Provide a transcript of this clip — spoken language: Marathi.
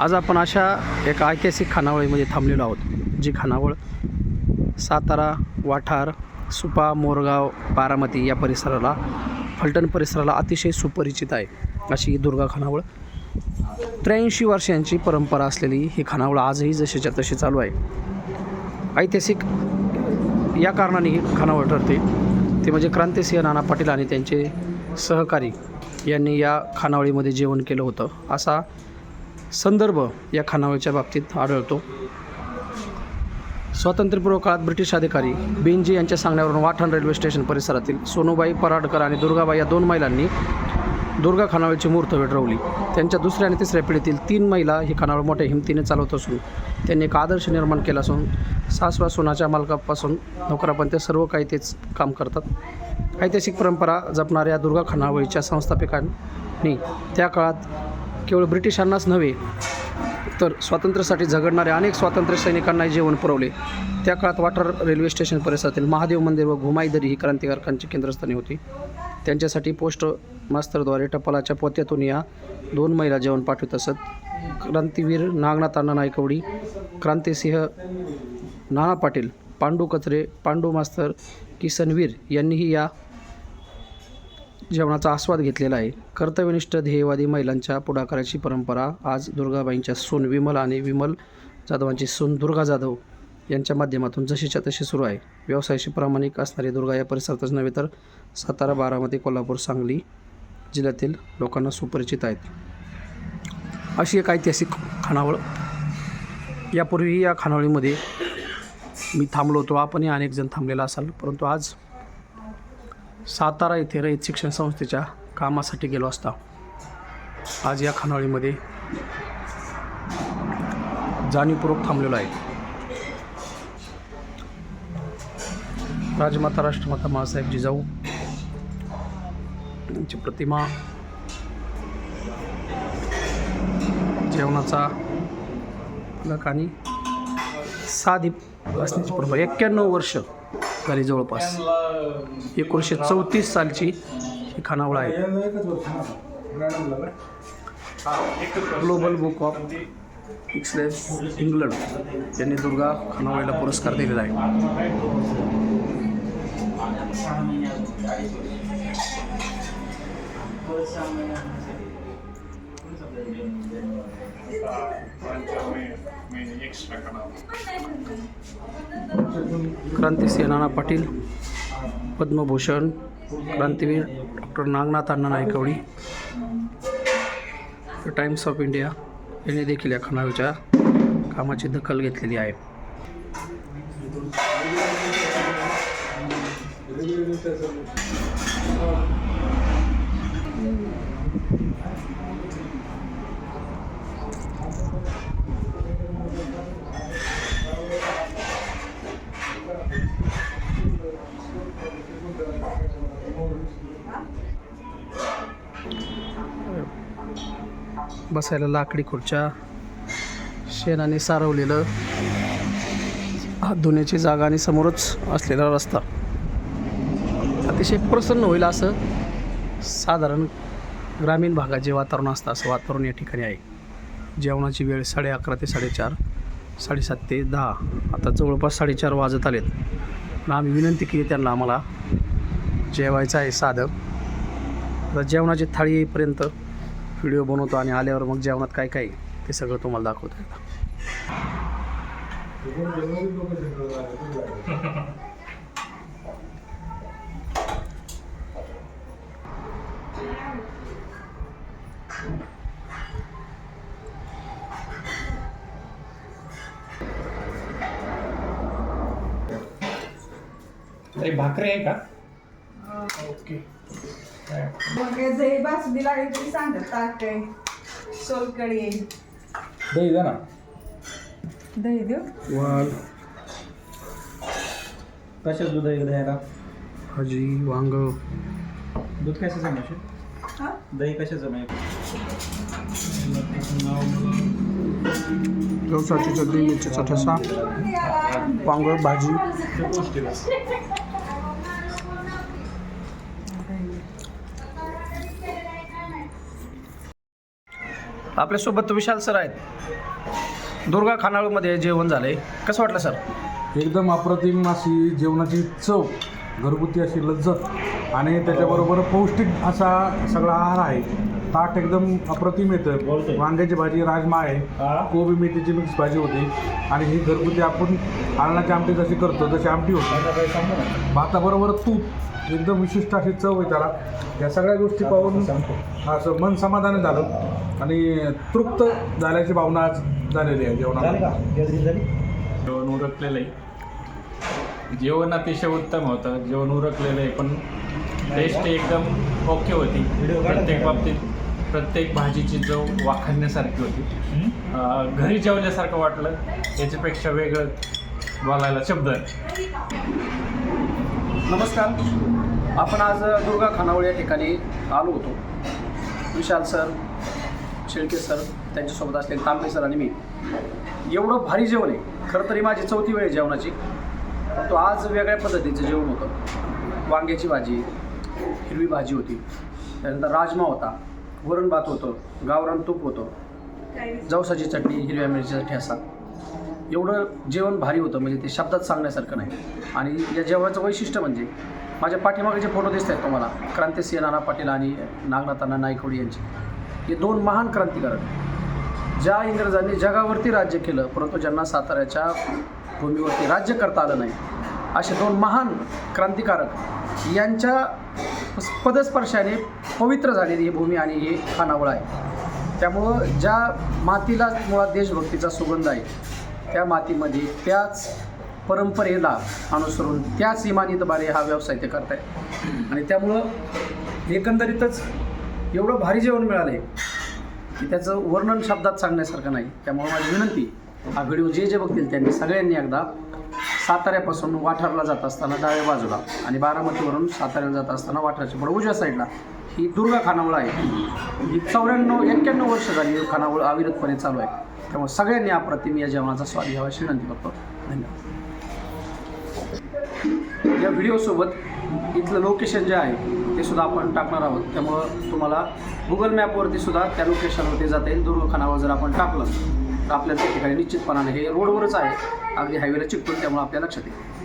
आज आपण अशा एका ऐतिहासिक खानावळीमध्ये थांबलेलो आहोत जी खानावळ सातारा वाठार सुपा मोरगाव बारामती या परिसराला फलटण परिसराला अतिशय सुपरिचित आहे अशी ही दुर्गा खानावळ. त्र्याऐंशी वर्षांची परंपरा असलेली ही खानावळ आजही जशीच्या तशी चालू आहे. ऐतिहासिक या कारणाने ही खानावळ ठरते. ते म्हणजे क्रांतिसिंह नाना पाटील आणि त्यांचे सहकारी यांनी या खानावळीमध्ये जेवण केलं होतं असा संदर्भ या खानावळीच्या बाबतीत आढळतो. स्वातंत्र्यपूर्व काळात ब्रिटिश अधिकारी बेंजी यांच्या सांगण्यावरून वाठण रेल्वे स्टेशन परिसरातील सोनूबाई पराडकर आणि दुर्गाबाई या दोन महिलांनी दुर्गा खानावळीची मूर्त वेढवली त्यांच्या दुसऱ्या आणि तिसऱ्या पिढीतील तीन महिला ही खानावळ मोठ्या हिमतीने चालवत असून त्यांनी एक आदर्श निर्माण केला असून सासवा सोनाच्या मालकापासून नोकरापर्यंत सर्व काही तेच काम करतात. ऐतिहासिक परंपरा जपणाऱ्या दुर्गा खानावळीच्या संस्थापकांनी त्या काळात केवळ ब्रिटिशांनाच नव्हे तर स्वातंत्र्यासाठी झगडणाऱ्या अनेक स्वातंत्र्य सैनिकांनाही जेवण पुरवले. त्या काळात वाटर रेल्वे स्टेशन परिसरातील महादेव मंदिर व घुमाईदरी ही क्रांतिकारकांची केंद्रस्थानी होती. त्यांच्यासाठी पोस्ट मास्तरद्वारे टपालाच्या पोत्यातून या दोन महिला जेवण पाठवत असत. क्रांतीवीर नागनाथ अण्णा नायकवडी क्रांतिसिंह नाना पाटील पांडू कचरे पांडू मास्तर किसनवीर यांनीही या जेवणाचा आस्वाद घेतलेला आहे. कर्तव्यनिष्ठ ध्येयवादी महिलांच्या पुढाकाराची परंपरा आज दुर्गाबाईंच्या सून विमल आणि विमल जाधवांची सून दुर्गा जाधव यांच्या माध्यमातून जशीच्या तशी सुरू आहे. व्यवसायाशी प्रामाणिक असणारी दुर्गा या परिसरातच नव्हे तर सातारा बारामती कोल्हापूर सांगली जिल्ह्यातील लोकांना सुपरिचित आहेत. अशी एक ऐतिहासिक खानावळ. यापूर्वीही या खानावळीमध्ये मी थांबलो होतो. आपणही अनेक जण थांबलेला असाल परंतु आज सातारा येथे रयत शिक्षण संस्थेच्या कामासाठी गेलो असता. आज या खानावळीमध्ये जाणीवपूर्वक थांबलेलो आहे. राजमाता राष्ट्रमाता बाळासाहेब जिजाऊ त्यांची प्रतिमा जेवणाचा फलक आणि साधी असण्याची परंपरा. एक्क्याण्णव वर्ष झाली जवळपास. एकोणीसशे चौतीस सालची ही खानावळ आहे. Global book of excellence England यांनी दुर्गा खानावळीला पुरस्कार दिलेला आहे. Kranti Nana Patil Padma Bhushan क्रांतीवीर doctor Nagnath Anna Naikwadi Times of India यांनी देखील या खणाच्या कामाची दखल घेतलेली आहे. बसायला लाकडी खुर्च्या शेणाने सारवलेलं हात धुण्याची जागा आणि समोरच असलेला रस्ता. अतिशय प्रसन्न होईल असं साधारण ग्रामीण भागात जे वातावरण असतं असं वातावरण या ठिकाणी आहे. जेवणाची वेळ साडे अकरा ते साडेचार साडेसात ते दहा. आता जवळपास साडेचार वाजत आलेत. पण आम्ही विनंती केली त्यांना आम्हाला जेवायचं आहे साधं. आता जेवणाची थाळी येईपर्यंत व्हिडिओ बनवतो आणि आल्यावर मग जेवणात काय काय ते सगळं तुम्हाला दाखवतो भाकरी आहे का? ओके. मग दही बासुंदी लागली तरी सांगतात ताक आहे सोलकढी. आहे दही द्या ना. दही देऊ? वाल. कशाच दूध आहे द्यायला भाजी वांग. दूध कशाचं माहिती हा? दही कशाचं माहिती? जवसाची चटणी मिरचीचा ठसा वांग भाजी. आपल्यासोबत विशाल सर आहेत. दुर्गा खानाळूमध्ये जेवण झालं आहे कसं वाटलं सर? एकदम अप्रतिम अशी जेवणाची चव घरगुती अशी लज्जत आणि त्याच्याबरोबर पौष्टिक असा सगळा आहार आहे. ताट एकदम अप्रतिम येतं वांग्याची भाजी राजमा आहे. कोबी मेथीची मिक्स भाजी होती. आणि ही घरगुती आपण आलणाची आमटी जशी करतो तशी आमटी होती. भाताबरोबर तूप एकदम विशिष्ट अशी चव आहे त्याला. या सगळ्या गोष्टी पाहून असं मन समाधानी झालं. आणि तृप्त झाल्याची भावना आज झालेली आहे जेवणाला जेवण उरकलेलं आहे. जेवण अतिशय उत्तम होतं. जेवण उरकलेलं आहे पण टेस्ट एकदम ओके होती. प्रत्येक बाबतीत. प्रत्येक भाजीची चव वाखाणण्यासारखी होती. घरी जेवल्यासारखं वाटलं याच्यापेक्षा वेगळं बोलायला शब्द आहे नमस्कार. आपण आज दुर्गा खानावळ या ठिकाणी आलो होतो. विशाल सर शेळके सर त्यांच्यासोबत असलेले तांबे सर आणि मी. एवढं भारी जेवण आहे. खरं तरी माझी चौथी वेळ आहे जेवणाची. परंतु आज वेगळ्या पद्धतीचं जेवण होतं. वांग्याची भाजी हिरवी भाजी होती. त्यानंतर राजमा होता. वरण भात होतं गावरान तूप होतं जवसाची चटणी हिरव्या मिरचीचा ठेसा एवढं जेवण भारी होतं म्हणजे ते शब्दात सांगण्यासारखं नाही. आणि या जेवणाचं वैशिष्ट्य म्हणजे माझ्या पाठीमागे जे फोटो दिसत आहेत तुम्हाला क्रांतिसिंह नाना पाटील आणि नागनाथांना नायकवडी यांचे हे दोन महान क्रांतिकारक. ज्या इंग्रजांनी जगावरती राज्य केलं परंतु ज्यांना साताऱ्याच्या भूमीवरती राज्य करता आलं नाही असे दोन महान क्रांतिकारक यांच्या पदस्पर्शाने पवित्र झालेली ही भूमी आणि हे खानावळ आहे. त्यामुळं ज्या मातीला मुळात देशभक्तीचा सुगंध आहे त्या मातीमध्ये त्याच परंपरेला अनुसरून त्याच इमानीतबारे हा व्यवसाय ते करत आहे आणि त्यामुळं एकंदरीतच एवढं भारी जेवण मिळालं आहे की त्याचं वर्णन शब्दात सांगण्यासारखं नाही. त्यामुळे माझी विनंती हा व्हिडिओ जे जे बघतील त्यांनी सगळ्यांनी एकदा साताऱ्यापासून वाठारला जात असताना डाव्या बाजूला आणि बारामतीवरून साताऱ्याला जात असताना वाठारच्या पुढे. उजव्या साईडला ही दुर्गा खानावळ आहे. ही चौऱ्याण्णव एक्क्याण्णव वर्ष झाली ही खानावळ अविरतपणे चालू आहे. त्यामुळे सगळ्यांनी अप्रतिम या जेवणाचा स्वाद घ्यावा अशी विनंती करतो. धन्यवाद. या व्हिडिओसोबत इथलं लोकेशन जे आहे ते सुद्धा आपण टाकणार आहोत. त्यामुळं तुम्हाला गुगल मॅपवरती सुद्धा त्या लोकेशनवरती जाता येईल. दुर्गखानावर जर आपण टाकलं तर आपल्याला त्या ठिकाणी निश्चितपणाने हे रोडवरच आहे. अगदी हायवेला चिकटून त्यामुळे आपल्या लक्षात येईल.